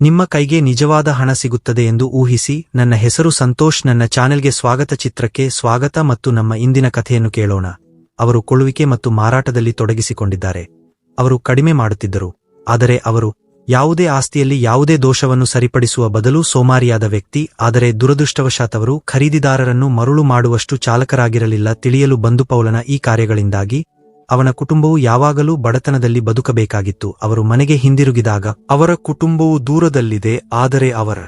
ನಿಮ್ಮ ಕೈಗೆ ನಿಜವಾದ ಹಣ ಸಿಗುತ್ತದೆ ಎಂದು ಊಹಿಸಿ, ನನ್ನ ಹೆಸರು ಸಂತೋಷ್, ನನ್ನ ಚಾನೆಲ್ಗೆ ಸ್ವಾಗತ ಚಿತ್ರಕ್ಕೆ ಸ್ವಾಗತ ಮತ್ತು ನಮ್ಮ ಇಂದಿನ ಕಥೆಯನ್ನು ಕೇಳೋಣ. ಅವರು ಕೊಳುವಿಕೆ ಮತ್ತು ಮಾರಾಟದಲ್ಲಿ ತೊಡಗಿಸಿಕೊಂಡಿದ್ದಾರೆ. ಅವರು ಕಡಿಮೆ ಮಾಡುತ್ತಿದ್ದರು. ಆದರೆ ಅವರು ಯಾವುದೇ ಆಸ್ತಿಯಲ್ಲಿ ಯಾವುದೇ ದೋಷವನ್ನು ಸರಿಪಡಿಸುವ ಬದಲು ಸೋಮಾರಿಯಾದ ವ್ಯಕ್ತಿ, ಆದರೆ ದುರದೃಷ್ಟವಶಾತ್ ಅವರು ಖರೀದಿದಾರರನ್ನು ಮರುಳು ಮಾಡುವಷ್ಟು ಚಾಲಕರಾಗಿರಲಿಲ್ಲ ತಿಳಿಯಲು ಬಂದು ಪೌಲನ ಈ ಕಾರ್ಯಗಳಿಂದಾಗಿ ಅವನ ಕುಟುಂಬವು ಯಾವಾಗಲೂ ಬಡತನದಲ್ಲಿ ಬದುಕಬೇಕಾಗಿತ್ತು. ಅವರು ಮನೆಗೆ ಹಿಂದಿರುಗಿದಾಗ ಅವರ ಕುಟುಂಬವು ದೂರದಲ್ಲಿದೆ, ಆದರೆ ಅವರ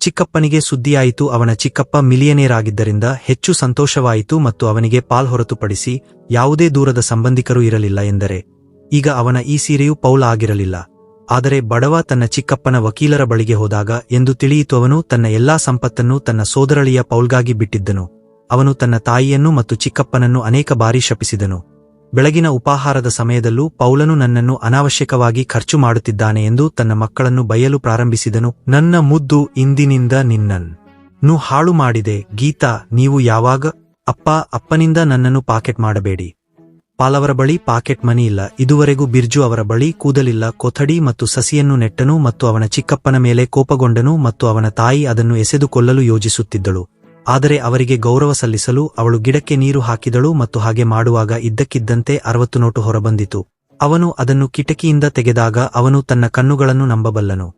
ಚಿಕ್ಕಪ್ಪನಿಗೆ ಸುದ್ದಿಯಾಯಿತು. ಅವನ ಚಿಕ್ಕಪ್ಪ ಮಿಲಿಯನೇರ್ ಆಗಿದ್ದರಿಂದ ಹೆಚ್ಚು ಸಂತೋಷವಾಯಿತು ಮತ್ತು ಅವನಿಗೆ ಪಾಲ್ ಹೊರತುಪಡಿಸಿ ಯಾವುದೇ ದೂರದ ಸಂಬಂಧಿಕರು ಇರಲಿಲ್ಲ ಎಂದರೆ, ಈಗ ಅವನ ಈ ಸೀರೆಯು ಪೌಲ ಆಗಿರಲಿಲ್ಲ. ಆದರೆ ಬಡವ ತನ್ನ ಚಿಕ್ಕಪ್ಪನ ವಕೀಲರ ಬಳಿಗೆ ಹೋದಾಗ ಎಂದು ತಿಳಿಯಿತು. ಅವನು ತನ್ನ ಎಲ್ಲಾ ಸಂಪತ್ತನ್ನು ತನ್ನ ಸೋದರಳಿಯ ಪೌಲ್ಗಾಗಿ ಬಿಟ್ಟಿದ್ದನು. ಅವನು ತನ್ನ ತಾಯಿಯನ್ನು ಮತ್ತು ಚಿಕ್ಕಪ್ಪನನ್ನು ಅನೇಕ ಬಾರಿ ಶಪಿಸಿದನು. ಬೆಳಗಿನ ಉಪಾಹಾರದ ಸಮಯದಲ್ಲೂ ಪೌಲನು ನನ್ನನ್ನು ಅನಾವಶ್ಯಕವಾಗಿ ಖರ್ಚು ಮಾಡುತ್ತಿದ್ದಾನೆ ಎಂದು ತನ್ನ ಮಕ್ಕಳನ್ನು ಬಯಲು ಪ್ರಾರಂಭಿಸಿದನು. ನನ್ನ ಮುದ್ದು ಇಂದಿನಿಂದ ನಿನ್ನನ್ನು ಹಾಳು ಮಾಡಿದೆ. ಗೀತಾ, ನೀವು ಯಾವಾಗ? ಅಪ್ಪ, ಅಪ್ಪನಿಂದ ನನ್ನನ್ನು ಪಾಕೆಟ್ ಮಾಡಬೇಡಿ. ಪಾಲವರ ಬಳಿ ಪಾಕೆಟ್ ಮನಿ ಇಲ್ಲ. ಇದುವರೆಗೂ ಬಿರ್ಜು ಅವರ ಬಳಿ ಕೂದಲಿಲ್ಲ. ಕೊಥಡಿ ಮತ್ತು ಸಸಿಯನ್ನು ನೆಟ್ಟನು ಮತ್ತು ಅವನ ಚಿಕ್ಕಪ್ಪನ ಮೇಲೆ ಕೋಪಗೊಂಡನು ಮತ್ತು ಅವನ ತಾಯಿ ಅದನ್ನು ಎಸೆದುಕೊಳ್ಳಲು ಯೋಜಿಸುತ್ತಿದ್ದಳು. ಆದರೆ ಅವರಿಗೆ ಗೌರವ ಸಲ್ಲಿಸಲು ಅವಳು ಗಿಡಕ್ಕೆ ನೀರು ಹಾಕಿದಳು ಮತ್ತು ಹಾಗೆ ಮಾಡುವಾಗ ಇದ್ದಕ್ಕಿದ್ದಂತೆ ಅರವತ್ತು ನೋಟು ಹೊರಬಂದಿತು. ಅವನು ಅದನ್ನು ಕಿಟಕಿಯಿಂದ ತೆಗೆದಾಗ ಅವನು ತನ್ನ ಕಣ್ಣುಗಳನ್ನು ನಂಬಬಲ್ಲನು.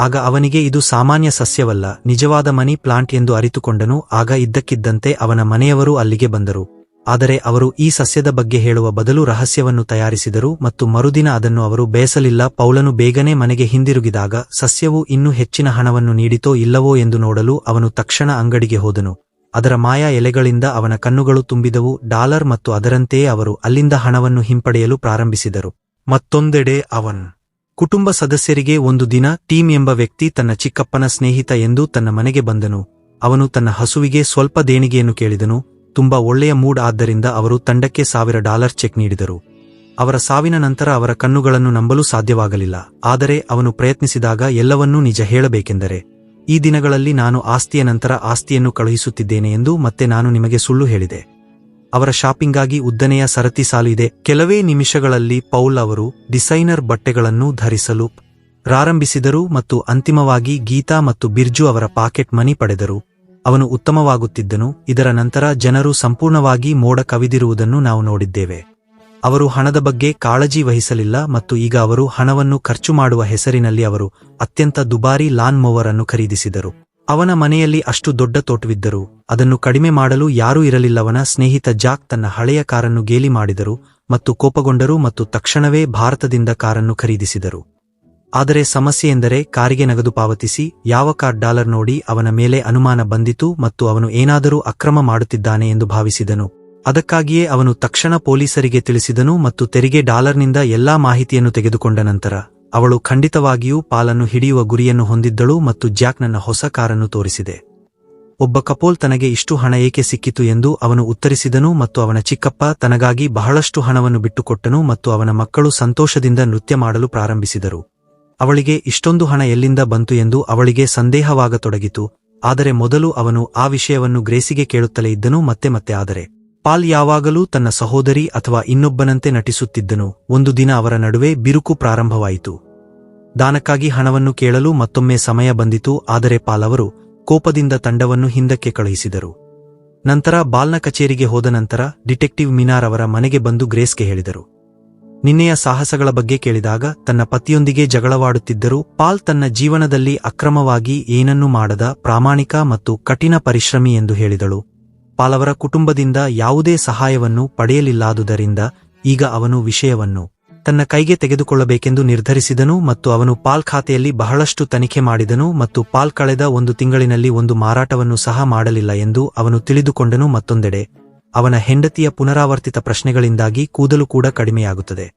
ಆಗ ಅವನಿಗೆ ಇದು ಸಾಮಾನ್ಯ ಸಸ್ಯವಲ್ಲ, ನಿಜವಾದ ಮನಿ ಪ್ಲಾಂಟ್ ಎಂದು ಅರಿತುಕೊಂಡನು, ಆಗ ಇದ್ದಕ್ಕಿದ್ದಂತೆ ಅವನ ಮನೆಯವರು ಅಲ್ಲಿಗೆ ಬಂದರು. ಆದರೆ ಅವರು ಈ ಸಸ್ಯದ ಬಗ್ಗೆ ಹೇಳುವ ಬದಲು ರಹಸ್ಯವನ್ನು ತಯಾರಿಸಿದರು ಮತ್ತು ಮರುದಿನ ಅದನ್ನು ಅವರು ಬೇಸಲಿಲ್ಲ. ಪೌಲನು ಬೇಗನೆ ಮನೆಗೆ ಹಿಂದಿರುಗಿದಾಗ, ಸಸ್ಯವು ಇನ್ನೂ ಹೆಚ್ಚಿನ ಹಣವನ್ನು ನೀಡಿತೋ ಇಲ್ಲವೋ ಎಂದು ನೋಡಲು ಅವನು ತಕ್ಷಣ ಅಂಗಡಿಗೆ ಹೋದನು. ಅದರ ಮಾಯಾ ಎಲೆಗಳಿಂದ ಅವನ ಕಣ್ಣುಗಳು ತುಂಬಿದವು, ಡಾಲರ್ ಮತ್ತು ಅದರಂತೆಯೇ ಅವರು ಅಲ್ಲಿಂದ ಹಣವನ್ನು ಹಿಂಪಡೆಯಲು ಪ್ರಾರಂಭಿಸಿದರು. ಮತ್ತೊಂದೆಡೆ ಅವನ್ ಕುಟುಂಬ ಸದಸ್ಯರಿಗೆ ಒಂದು ದಿನ ಟೀಮ್ ಎಂಬ ವ್ಯಕ್ತಿ ತನ್ನ ಚಿಕ್ಕಪ್ಪನ ಸ್ನೇಹಿತ ಎಂದು ತನ್ನ ಮನೆಗೆ ಬಂದನು. ಅವನು ತನ್ನ ಹಸುವಿಗೆ ಸ್ವಲ್ಪ ದೇಣಿಗೆಯನ್ನು ಕೇಳಿದನು. ತುಂಬಾ ಒಳ್ಳೆಯ ಮೂಡ್ ಆದ್ದರಿಂದ ಅವರು ತಂಡಕ್ಕೆ ಸಾವಿರ ಡಾಲರ್ ಚೆಕ್ ನೀಡಿದರು. ಅವರ ಸಾವಿನ ನಂತರ ಅವರ ಕಣ್ಣುಗಳನ್ನು ನಂಬಲು ಸಾಧ್ಯವಾಗಲಿಲ್ಲ, ಆದರೆ ಅವನು ಪ್ರಯತ್ನಿಸಿದಾಗ ಎಲ್ಲವನ್ನೂ ನಿಜ ಹೇಳಬೇಕೆಂದರೆ, ಈ ದಿನಗಳಲ್ಲಿ ನಾನು ಆಸ್ತಿಯ ನಂತರ ಆಸ್ತಿಯನ್ನು ಕಳುಹಿಸುತ್ತಿದ್ದೇನೆ ಎಂದು ಮತ್ತೆ ನಾನು ನಿಮಗೆ ಸುಳ್ಳು ಹೇಳಿದೆ. ಅವರ ಶಾಪಿಂಗಾಗಿ ಉದ್ದನೆಯ ಸರತಿ ಸಾಲು ಇದೆ. ಕೆಲವೇ ನಿಮಿಷಗಳಲ್ಲಿ ಪೌಲ್ ಅವರು ಡಿಸೈನರ್ ಬಟ್ಟೆಗಳನ್ನು ಧರಿಸಲು ಪ್ರಾರಂಭಿಸಿದರು ಮತ್ತು ಅಂತಿಮವಾಗಿ ಗೀತಾ ಮತ್ತು ಬಿರ್ಜು ಅವರ ಪಾಕೆಟ್ ಮನಿ ಪಡೆದರು. ಅವನು ಉತ್ತಮವಾಗುತ್ತಿದ್ದನು, ಇದರ ನಂತರ ಜನರು ಸಂಪೂರ್ಣವಾಗಿ ಮೋಡ ಕವಿದಿರುವುದನ್ನು ನಾವು ನೋಡಿದ್ದೇವೆ. ಅವರು ಹಣದ ಬಗ್ಗೆ ಕಾಳಜಿ ವಹಿಸಲಿಲ್ಲ ಮತ್ತು ಈಗ ಅವರು ಹಣವನ್ನು ಖರ್ಚು ಮಾಡುವ ಹೆಸರಿನಲ್ಲಿ ಅವರು ಅತ್ಯಂತ ದುಬಾರಿ ಲಾನ್ ಮೋವರ್ ಅನ್ನು ಖರೀದಿಸಿದರು. ಅವನ ಮನೆಯಲ್ಲಿ ಅಷ್ಟು ದೊಡ್ಡ ತೋಟವಿದ್ದರು, ಅದನ್ನು ಕಡಿಮೆ ಮಾಡಲು ಯಾರೂ ಇರಲಿಲ್ಲವನ ಸ್ನೇಹಿತ ಜಾಕ್ ತನ್ನ ಹಳೆಯ ಕಾರನ್ನು ಗೇಲಿ ಮಾಡಿದರು ಮತ್ತು ಕೋಪಗೊಂಡರು ಮತ್ತು ತಕ್ಷಣವೇ ಭಾರತದಿಂದ ಕಾರನ್ನು ಖರೀದಿಸಿದರು. ಆದರೆ ಸಮಸ್ಯೆಯೆಂದರೆ ಕಾರಿಗೆ ನಗದು ಪಾವತಿಸಿ, ಯಾವ ಕಾರ್ ಡಾಲರ್ ನೋಡಿ ಅವನ ಮೇಲೆ ಅನುಮಾನ ಬಂದಿತು ಮತ್ತು ಅವನು ಏನಾದರೂ ಅಕ್ರಮ ಮಾಡುತ್ತಿದ್ದಾನೆ ಎಂದು ಭಾವಿಸಿದನು. ಅದಕ್ಕಾಗಿಯೇ ಅವನು ತಕ್ಷಣ ಪೊಲೀಸರಿಗೆ ತಿಳಿಸಿದನು ಮತ್ತು ತೆರಿಗೆ ಡಾಲರ್ನಿಂದ ಎಲ್ಲಾ ಮಾಹಿತಿಯನ್ನು ತೆಗೆದುಕೊಂಡ ನಂತರ, ಅವಳು ಖಂಡಿತವಾಗಿಯೂ ಪಾಲನ್ನು ಹಿಡಿಯುವ ಗುರಿಯನ್ನು ಹೊಂದಿದ್ದಳು ಮತ್ತು ಜಾಕ್ ನನ್ನ ಹೊಸ ಕಾರನ್ನು ತೋರಿಸಿದೆ. ಒಬ್ಬ ಕಪೋಲ್ ತನಗೆ ಇಷ್ಟು ಹಣ ಏಕೆ ಸಿಕ್ಕಿತು ಎಂದು ಅವನು ಉತ್ತರಿಸಿದನು ಮತ್ತು ಅವನ ಚಿಕ್ಕಪ್ಪ ತನಗಾಗಿ ಬಹಳಷ್ಟು ಹಣವನ್ನು ಬಿಟ್ಟುಕೊಟ್ಟನು ಮತ್ತು ಅವನ ಮಕ್ಕಳು ಸಂತೋಷದಿಂದ ನೃತ್ಯ ಮಾಡಲು ಪ್ರಾರಂಭಿಸಿದರು. ಅವಳಿಗೆ ಇಷ್ಟೊಂದು ಹಣ ಎಲ್ಲಿಂದ ಬಂತು ಎಂದು ಅವಳಿಗೆ ಸಂದೇಹವಾಗತೊಡಗಿತು. ಆದರೆ ಮೊದಲು ಅವನು ಆ ವಿಷಯವನ್ನು ಗ್ರೇಸಿಗೆ ಕೇಳುತ್ತಲೇ ಇದ್ದನು, ಮತ್ತೆ ಮತ್ತೆ ಆದರೆ, ಪಾಲ್ ಯಾವಾಗಲೂ ತನ್ನ ಸಹೋದರಿ ಅಥವಾ ಇನ್ನೊಬ್ಬನಂತೆ ನಟಿಸುತ್ತಿದ್ದನು. ಒಂದು ದಿನ ಅವರ ನಡುವೆ ಬಿರುಕು ಪ್ರಾರಂಭವಾಯಿತು. ದಾನಕ್ಕಾಗಿ ಹಣವನ್ನು ಕೇಳಲು ಮತ್ತೊಮ್ಮೆ ಸಮಯ ಬಂದಿತು, ಆದರೆ ಪಾಲ್ ಅವರು ಕೋಪದಿಂದ ತಂಡವನ್ನು ಹಿಂದಕ್ಕೆ ಕಳುಹಿಸಿದರು. ನಂತರ ಬಾಲ್ನ ಕಚೇರಿಗೆ ಹೋದ ನಂತರ ಡಿಟೆಕ್ಟಿವ್ ಮಿನಾರ್ ಅವರ ಮನೆಗೆ ಬಂದು ಗ್ರೇಸ್ಗೆ ಹೇಳಿದರು. ನಿನ್ನೆಯ ಸಾಹಸಗಳ ಬಗ್ಗೆ ಕೇಳಿದಾಗ ತನ್ನ ಪತಿಯೊಂದಿಗೆ ಜಗಳವಾಡುತ್ತಿದ್ದರೂ ಪಾಲ್ ತನ್ನ ಜೀವನದಲ್ಲಿ ಅಕ್ರಮವಾಗಿ ಏನನ್ನೂ ಮಾಡದ ಪ್ರಾಮಾಣಿಕ ಮತ್ತು ಕಠಿಣ ಪರಿಶ್ರಮಿ ಎಂದು ಹೇಳಿದಳು. ಪಾಲ್ ಅವರ ಕುಟುಂಬದಿಂದ ಯಾವುದೇ ಸಹಾಯವನ್ನು ಪಡೆಯಲಿಲ್ಲಾದುದರಿಂದ ಈಗ ಅವನು ವಿಷಯವನ್ನು ತನ್ನ ಕೈಗೆ ತೆಗೆದುಕೊಳ್ಳಬೇಕೆಂದು ನಿರ್ಧರಿಸಿದನು ಮತ್ತು ಅವನು ಪಾಲ್ ಖಾತೆಯಲ್ಲಿ ಬಹಳಷ್ಟು ತನಿಖೆ ಮಾಡಿದನು ಮತ್ತು ಪಾಲ್ ಕಳೆದ ಒಂದು ತಿಂಗಳಿನಲ್ಲಿ ಒಂದು ಮಾರಾಟವನ್ನು ಸಹ ಮಾಡಲಿಲ್ಲ ಎಂದು ಅವನು ತಿಳಿದುಕೊಂಡನು ಮತ್ತೊಂದೆಡೆ. ಅವನ ಹೆಂಡತಿಯ ಪುನರಾವರ್ತಿತ ಪ್ರಶ್ನೆಗಳಿಂದಾಗಿ ಕೂದಲು ಕೂಡ ಕಡಿಮೆಯಾಗುತ್ತದೆ.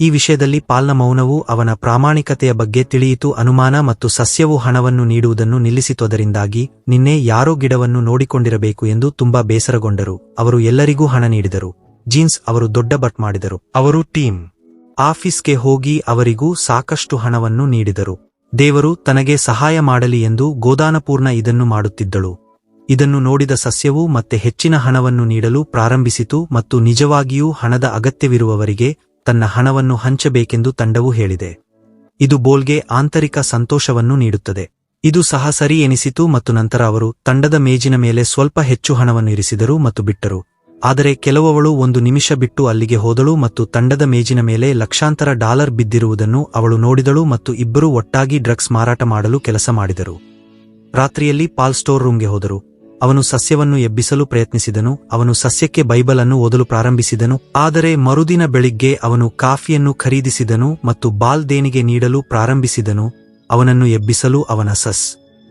ಈ ವಿಷಯದಲ್ಲಿ ಪಾಲ್ನ ಮೌನವು ಅವನ ಪ್ರಾಮಾಣಿಕತೆಯ ಬಗ್ಗೆ ತಿಳಿಯಿತು. ಅನುಮಾನ ಮತ್ತು ಸಸ್ಯವು ಹಣವನ್ನು ನೀಡುವುದನ್ನು ನಿಲ್ಲಿಸಿತುದರಿಂದಾಗಿ ನಿನ್ನೆ ಯಾರೋ ಗಿಡವನ್ನು ನೋಡಿಕೊಂಡಿರಬೇಕು ಎಂದು ತುಂಬಾ ಬೇಸರಗೊಂಡರು. ಅವರು ಎಲ್ಲರಿಗೂ ಹಣ ನೀಡಿದರು. ಜೀನ್ಸ್ ಅವರು ದೊಡ್ಡ ಬಟ್ ಮಾಡಿದರು. ಅವರು ಟೀಮ್ ಆಫೀಸ್ಗೆ ಹೋಗಿ ಅವರಿಗೂ ಸಾಕಷ್ಟು ಹಣವನ್ನು ನೀಡಿದರು. ದೇವರು ತನಗೆ ಸಹಾಯ ಮಾಡಲಿ ಎಂದು ಗೋದಾನಪೂರ್ಣ ಇದನ್ನು ಮಾಡುತ್ತಿದ್ದಳು. ಇದನ್ನು ನೋಡಿದ ಸಸ್ಯವು ಮತ್ತೆ ಹೆಚ್ಚಿನ ಹಣವನ್ನು ನೀಡಲು ಪ್ರಾರಂಭಿಸಿತು ಮತ್ತು ನಿಜವಾಗಿಯೂ ಹಣದ ಅಗತ್ಯವಿರುವವರಿಗೆ ತನ್ನ ಹಣವನ್ನು ಹಂಚಬೇಕೆಂದು ತಂಡವು ಹೇಳಿದೆ. ಇದು ಬೋಲ್ಗೆ ಆಂತರಿಕ ಸಂತೋಷವನ್ನು ನೀಡುತ್ತದೆ. ಇದು ಸಹ ಸರಿ ಎನಿಸಿತು ಮತ್ತು ನಂತರ ಅವರು ತಂಡದ ಮೇಜಿನ ಮೇಲೆ ಸ್ವಲ್ಪ ಹೆಚ್ಚು ಹಣವನ್ನು ಇರಿಸಿದರು ಮತ್ತು ಬಿಟ್ಟರು. ಆದರೆ ಕೆಲವವಳು ಒಂದು ನಿಮಿಷ ಬಿಟ್ಟು ಅಲ್ಲಿಗೆ ಹೋದಳು ಮತ್ತು ತಂಡದ ಮೇಜಿನ ಮೇಲೆ ಲಕ್ಷಾಂತರ ಡಾಲರ್ ಬಿದ್ದಿರುವುದನ್ನು ಅವಳು ನೋಡಿದಳು ಮತ್ತು ಇಬ್ಬರೂ ಒಟ್ಟಾಗಿ ಡ್ರಗ್ಸ್ ಮಾರಾಟ ಮಾಡಲು ಕೆಲಸ ಮಾಡಿದರು. ರಾತ್ರಿಯಲ್ಲಿ ಪಾಲ್ ಸ್ಟೋರ್ ರೂಮ್ಗೆ ಹೋದರು. ಅವನು ಸಸ್ಯವನ್ನು ಎಬ್ಬಿಸಲು ಪ್ರಯತ್ನಿಸಿದನು, ಅವನು ಸಸ್ಯಕ್ಕೆ ಬೈಬಲ್ ಅನ್ನು ಓದಲು ಪ್ರಾರಂಭಿಸಿದನು, ಆದರೆ ಮರುದಿನ ಬೆಳಿಗ್ಗೆ ಅವನು ಕಾಫಿಯನ್ನು ಖರೀದಿಸಿದನು ಮತ್ತು ಬಾಲ್ ದೇಣಿಗೆ ನೀಡಲು ಪ್ರಾರಂಭಿಸಿದನು, ಅವನನ್ನು ಎಬ್ಬಿಸಲು ಅವನ ಸಸ್.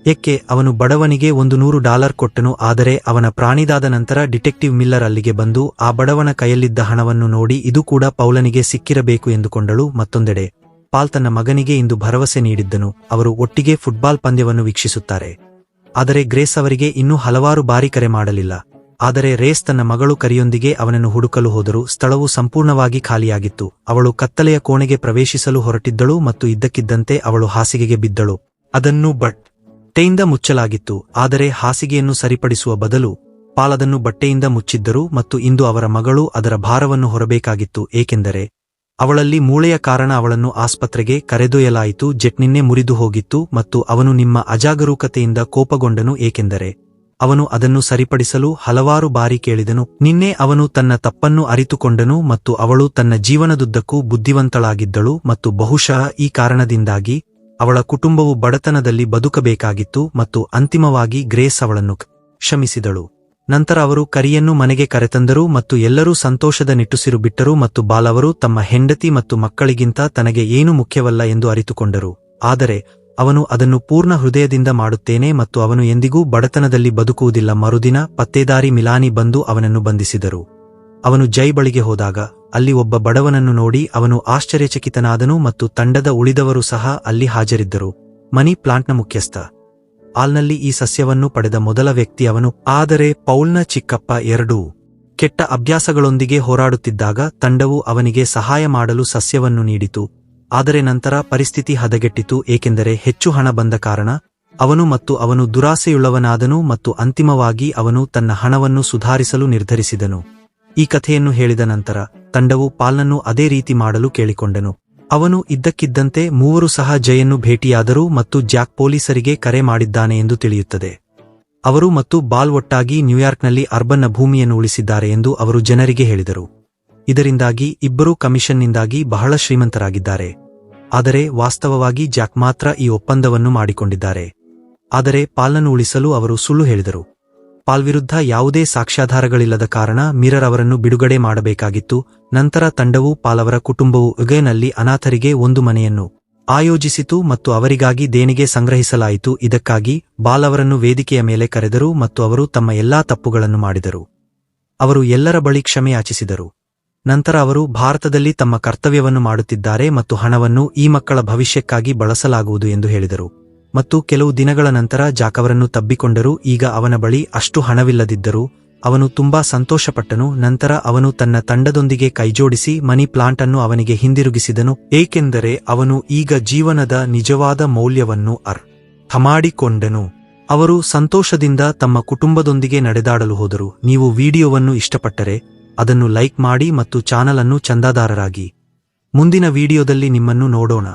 ಏಕೆ, ಅವನು ಬಡವನಿಗೆ ಒಂದು ನೂರು ಡಾಲರ್ ಕೊಟ್ಟನು, ಆದರೆ ಅವನ ಪ್ರಾಣಿದಾದ ನಂತರ ಡಿಟೆಕ್ಟಿವ್ ಮಿಲ್ಲರ್ ಅಲ್ಲಿಗೆ ಬಂದು ಆ ಬಡವನ ಕೈಯಲ್ಲಿದ್ದ ಹಣವನ್ನು ನೋಡಿ ಇದು ಕೂಡ ಪೌಲನಿಗೆ ಸಿಕ್ಕಿರಬೇಕು ಎಂದುಕೊಂಡಳು ಮತ್ತೊಂದೆಡೆ. ಪಾಲ್ ತನ್ನ ಮಗನಿಗೆ ಇಂದು ಭರವಸೆ ನೀಡಿದ್ದನು, ಅವರು ಒಟ್ಟಿಗೆ ಫುಟ್ಬಾಲ್ ಪಂದ್ಯವನ್ನು ವೀಕ್ಷಿಸುತ್ತಾರೆ. ಆದರೆ ಗ್ರೇಸ್ ಅವರಿಗೆ ಇನ್ನೂ ಹಲವಾರು ಬಾರಿ ಕರೆ ಮಾಡಲಿಲ್ಲ. ಆದರೆ ರೇಸ್ ತನ್ನ ಮಗಳು ಕರಿಯೊಂದಿಗೆ ಅವನನ್ನು ಹುಡುಕಲು ಹೋದರೂ ಸ್ಥಳವು ಸಂಪೂರ್ಣವಾಗಿ ಖಾಲಿಯಾಗಿತ್ತು. ಅವಳು ಕತ್ತಲೆಯ ಕೋಣೆಗೆ ಪ್ರವೇಶಿಸಲು ಹೊರಟಿದ್ದಳು ಮತ್ತು ಇದ್ದಕ್ಕಿದ್ದಂತೆ ಅವಳು ಹಾಸಿಗೆಗೆ ಬಿದ್ದಳು. ಅದನ್ನು ಬಟ್ ಬಟ್ಟೆಯಿಂದ ಮುಚ್ಚಲಾಗಿತ್ತು. ಆದರೆ ಹಾಸಿಗೆಯನ್ನು ಸರಿಪಡಿಸುವ ಬದಲು ಪಾಲದನ್ನು ಬಟ್ಟೆಯಿಂದ ಮುಚ್ಚಿದ್ದರು ಮತ್ತು ಇಂದು ಅವರ ಮಗಳು ಅದರ ಭಾರವನ್ನು ಹೊರಬೇಕಾಗಿತ್ತು. ಏಕೆಂದರೆ ಅವಳಲ್ಲಿ ಮೂಳೆಯ ಕಾರಣ ಅವಳನ್ನು ಆಸ್ಪತ್ರೆಗೆ ಕರೆದೊಯ್ಯಲಾಯಿತು, ಜೆಟ್ ನಿನ್ನೆ ಮುರಿದು ಹೋಗಿತ್ತು ಮತ್ತು ಅವನು ನಿಮ್ಮ ಅಜಾಗರೂಕತೆಯಿಂದ ಕೋಪಗೊಂಡನು ಏಕೆಂದರೆ ಅವನು ಅದನ್ನು ಸರಿಪಡಿಸಲು ಹಲವಾರು ಬಾರಿ ಕೇಳಿದನು. ನಿನ್ನೆ ಅವನು ತನ್ನ ತಪ್ಪನ್ನು ಅರಿತುಕೊಂಡನು ಮತ್ತು ಅವಳು ತನ್ನ ಜೀವನದುದ್ದಕ್ಕೂ ಬುದ್ಧಿವಂತಳಾಗಿದ್ದಳು ಮತ್ತು ಬಹುಶಃ ಈ ಕಾರಣದಿಂದಾಗಿ ಅವಳ ಕುಟುಂಬವು ಬಡತನದಲ್ಲಿ ಬದುಕಬೇಕಾಗಿತ್ತು ಮತ್ತು ಅಂತಿಮವಾಗಿ ಗ್ರೇಸ್ ಅವಳನ್ನು ಕ್ಷಮಿಸಿದಳು. ನಂತರ ಅವರು ಕರಿಯನ್ನು ಮನೆಗೆ ಕರೆತಂದರು ಮತ್ತು ಎಲ್ಲರೂ ಸಂತೋಷದ ನಿಟ್ಟುಸಿರು ಬಿಟ್ಟರು ಮತ್ತು ಬಾಲವರು ತಮ್ಮ ಹೆಂಡತಿ ಮತ್ತು ಮಕ್ಕಳಿಗಿಂತ ತನಗೆ ಏನು ಮುಖ್ಯವಲ್ಲ ಎಂದು ಅರಿತುಕೊಂಡರು. ಆದರೆ ಅವನು ಅದನ್ನು ಪೂರ್ಣ ಹೃದಯದಿಂದ ಮಾಡುತ್ತೇನೆ ಮತ್ತು ಅವನು ಎಂದಿಗೂ ಬಡತನದಲ್ಲಿ ಬದುಕುವುದಿಲ್ಲ. ಮರುದಿನ ಪತ್ತೇದಾರಿ ಮಿಲಾನಿ ಬಂದು ಅವನನ್ನು ಬಂಧಿಸಿದರು. ಅವನು ಜೈ ಬಳಿಗೆ ಹೋದಾಗ ಅಲ್ಲಿ ಒಬ್ಬ ಬಡವನನ್ನು ನೋಡಿ ಅವನು ಆಶ್ಚರ್ಯಚಕಿತನಾದನು ಮತ್ತು ತಂಡದ ಉಳಿದವರು ಸಹ ಅಲ್ಲಿ ಹಾಜರಿದ್ದರು. ಮನಿ ಪ್ಲಾಂಟ್ನ ಮುಖ್ಯಸ್ಥ ಆಲ್ನಲ್ಲಿ ಈ ಸಸ್ಯವನ್ನು ಪಡೆದ ಮೊದಲ ವ್ಯಕ್ತಿ ಅವನು. ಆದರೆ ಪೌಲ್ನ ಚಿಕ್ಕಪ್ಪ ಎರಡೂ ಕೆಟ್ಟ ಅಭ್ಯಾಸಗಳೊಂದಿಗೆ ಹೋರಾಡುತ್ತಿದ್ದಾಗ ತಂಡವು ಅವನಿಗೆ ಸಹಾಯ ಮಾಡಲು ಸಸ್ಯವನ್ನು ನೀಡಿತು. ಆದರೆ ನಂತರ ಪರಿಸ್ಥಿತಿ ಹದಗೆಟ್ಟಿತು, ಏಕೆಂದರೆ ಹೆಚ್ಚು ಹಣ ಬಂದ ಕಾರಣ ಅವನು ಮತ್ತು ಅವನು ದುರಾಸೆಯುಳ್ಳವನಾದನು ಮತ್ತು ಅಂತಿಮವಾಗಿ ಅವನು ತನ್ನ ಹಣವನ್ನು ಸುಧಾರಿಸಲು ನಿರ್ಧರಿಸಿದನು. ಈ ಕಥೆಯನ್ನು ಹೇಳಿದ ನಂತರ ತಂಡವು ಪಾಲ್ನನ್ನು ಅದೇ ರೀತಿ ಮಾಡಲು ಕೇಳಿಕೊಂಡನು. ಅವನು ಇದ್ದಕ್ಕಿದ್ದಂತೆ ಮೂವರು ಸಹ ಜಯನ್ನು ಭೇಟಿಯಾದರು ಮತ್ತು ಜಾಕ್ ಪೊಲೀಸರಿಗೆ ಕರೆ ಮಾಡಿದ್ದಾನೆ ಎಂದು ತಿಳಿಯುತ್ತದೆ. ಅವರು ಮತ್ತು ಬಾಲ್ ಒಟ್ಟಾಗಿ ನ್ಯೂಯಾರ್ಕ್ನಲ್ಲಿ ಅರ್ಬನ್ನ ಭೂಮಿಯನ್ನು ಉಳಿಸಿದ್ದಾರೆ ಎಂದು ಅವರು ಜನರಿಗೆ ಹೇಳಿದರು. ಇದರಿಂದಾಗಿ ಇಬ್ಬರೂ ಕಮಿಷನ್ನಿಂದಾಗಿ ಬಹಳ ಶ್ರೀಮಂತರಾಗಿದ್ದಾರೆ. ಆದರೆ ವಾಸ್ತವವಾಗಿ ಜಾಕ್ ಮಾತ್ರ ಈ ಒಪ್ಪಂದವನ್ನು ಮಾಡಿಕೊಂಡಿದ್ದಾರೆ. ಆದರೆ ಪಾಲನ್ನು ಉಳಿಸಲು ಅವರು ಸುಳ್ಳು ಹೇಳಿದರು. ಪಾಲ್ ವಿರುದ್ಧ ಯಾವುದೇ ಸಾಕ್ಷ್ಯಾಧಾರಗಳಿಲ್ಲದ ಕಾರಣ ಮಿರರ್ ಅವರನ್ನು ಬಿಡುಗಡೆ ಮಾಡಬೇಕಾಗಿತ್ತು. ನಂತರ ತಂಡವು ಪಾಲ್ ಅವರ ಕುಟುಂಬವು ಉಗೇನಲ್ಲಿ ಅನಾಥರಿಗೆ ಒಂದು ಮನೆಯನ್ನು ಆಯೋಜಿಸಿತು ಮತ್ತು ಅವರಿಗಾಗಿ ದೇಣಿಗೆ ಸಂಗ್ರಹಿಸಲಾಯಿತು. ಇದಕ್ಕಾಗಿ ಬಾಲ್ ಅವರನ್ನು ವೇದಿಕೆಯ ಮೇಲೆ ಕರೆದರು ಮತ್ತು ಅವರು ತಮ್ಮ ಎಲ್ಲಾ ತಪ್ಪುಗಳನ್ನು ಮಾಡಿದರು. ಅವರು ಎಲ್ಲರ ಬಳಿ ಕ್ಷಮೆ ಯಾಚಿಸಿದರು. ನಂತರ ಅವರು ಭಾರತದಲ್ಲಿ ತಮ್ಮ ಕರ್ತವ್ಯವನ್ನು ಮಾಡುತ್ತಿದ್ದಾರೆ ಮತ್ತು ಹಣವನ್ನು ಈ ಮಕ್ಕಳ ಭವಿಷ್ಯಕ್ಕಾಗಿ ಬಳಸಲಾಗುವುದು ಎಂದು ಹೇಳಿದರು. ಮತ್ತು ಕೆಲವು ದಿನಗಳ ನಂತರ ಜಾಕವರನ್ನು ತಬ್ಬಿಕೊಂಡರು ಈಗ ಅವನ ಬಳಿ ಅಷ್ಟು ಹಣವಿಲ್ಲದಿದ್ದರು ಅವನು ತುಂಬಾ ಸಂತೋಷಪಟ್ಟನು. ನಂತರ ಅವನು ತನ್ನ ತಂಡದೊಂದಿಗೆ ಕೈಜೋಡಿಸಿ ಮನಿ ಪ್ಲಾಂಟ್ ಅನ್ನು ಅವನಿಗೆ ಹಿಂದಿರುಗಿಸಿದನು. ಏಕೆಂದರೆ ಅವನು ಈಗ ಜೀವನದ ನಿಜವಾದ ಮೌಲ್ಯವನ್ನು ಅರ್ಥಮಾಡಿಕೊಂಡನು ಅವರು ಸಂತೋಷದಿಂದ ತಮ್ಮ ಕುಟುಂಬದೊಂದಿಗೆ ನಡೆದಾಡಲು ಹೋದರು. ನೀವು ವಿಡಿಯೋವನ್ನು ಇಷ್ಟಪಟ್ಟರೆ ಅದನ್ನು ಲೈಕ್ ಮಾಡಿ ಮತ್ತು ಚಾನಲ್ ಅನ್ನು ಚಂದಾದಾರರಾಗಿ. ಮುಂದಿನ ವಿಡಿಯೋದಲ್ಲಿ ನಿಮ್ಮನ್ನು ನೋಡೋಣ.